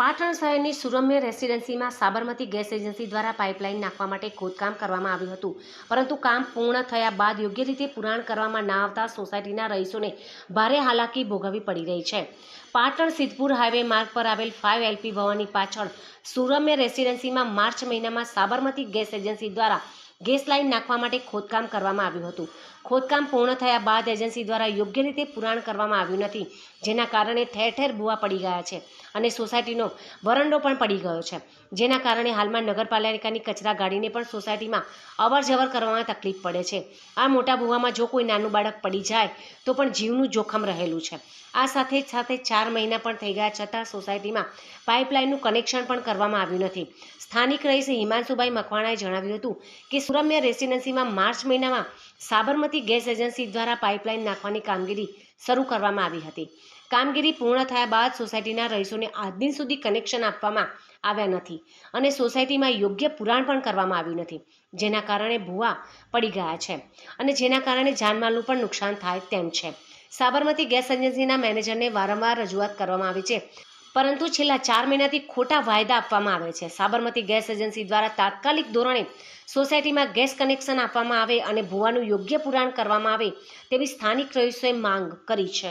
પાટણ શહેરની સુરમ્ય રેસિડેન્સીમાં Sabarmati gas agency દ્વારા પાઇપલાઇન નાખવા માટે ખોદકામ કરવામાં આવ્યું હતું. પરંતુ કામ પૂર્ણ થયા બાદ યોગ્ય રીતે પુરાણ કરવામાં ના આવતા સોસાયટીના રહીશોને ભારે હાલાકી ભોગવવી પડી રહી છે. પાટણ સિદ્ધપુર હાઈવે માર્ગ પર આવેલ ફાઇવ એલપી ભવનની પાછળ સુરમ્ય રેસિડેન્સીમાં માર્ચ મહિનામાં સાબરમતી ગેસ એજન્સી દ્વારા ગેસ લાઇન નાખવા માટે ખોદકામ કરવામાં આવ્યું હતું. ખોદકામ પૂર્ણ થયા બાદ એજન્સી દ્વારા યોગ્ય રીતે પુરાણ કરવામાં આવ્યું નથી, જેના કારણે ઠેર ઠેર ભૂવા પડી ગયા છે અને સોસાયટીનો વરંડો પણ પડી ગયો છે. જેના કારણે હાલમાં નગરપાલિકાની કચરા ગાડીને પણ સોસાયટીમાં અવર જવર કરવામાં તકલીફ પડે છે. આ મોટા ભૂવામાં જો કોઈ નાનું બાળક પડી જાય, તો પણ જીવનું જોખમ રહેલું છે. આ સાથે સાથે ચાર મહિના પણ થઈ ગયા છતાં સોસાયટીમાં પાઇપલાઇનનું કનેક્શન પણ કરવામાં આવ્યું નથી. સ્થાનિક રહીશ હિમાંશુભાઈ મકવાણાએ જણાવ્યું હતું કે સુરમ્ય રેસિડેન્સીમાં માર્ચ મહિનામાં સાબરમતી ગેસ એજન્સી દ્વારા પાઇપલાઇન નાખવાની કામગીરી શરૂ કરવામાં આવી હતી. કામગીરી પૂર્ણ થયા બાદ સોસાયટીના રહીશોને આજ દિન સુધી કનેક્શન આપવામાં આવ્યા નથી અને સોસાયટીમાં યોગ્ય પુરાણ પણ કરવામાં આવ્યું નથી, જેના કારણે ભૂવા પડી ગયા છે અને જેના કારણે જાનમાલનું પણ નુકસાન થાય તેમ છે. સાબરમતી ગેસ એજન્સીના મેનેજરને વારંવાર રજૂઆત કરવામાં આવી છે. પરંતુ છેલ્લા ચાર મહિનાથી ખોટા વાયદા આપવામાં આવે છે. સાબરમતી ગેસ એજન્સી દ્વારા તાત્કાલિક ધોરણે સોસાયટીમાં ગેસ કનેક્શન આપવામાં આવે અને ભૂવાનું યોગ્ય પુરાણ કરવામાં આવે તેવી સ્થાનિક રહીશોએ માંગ કરી છે.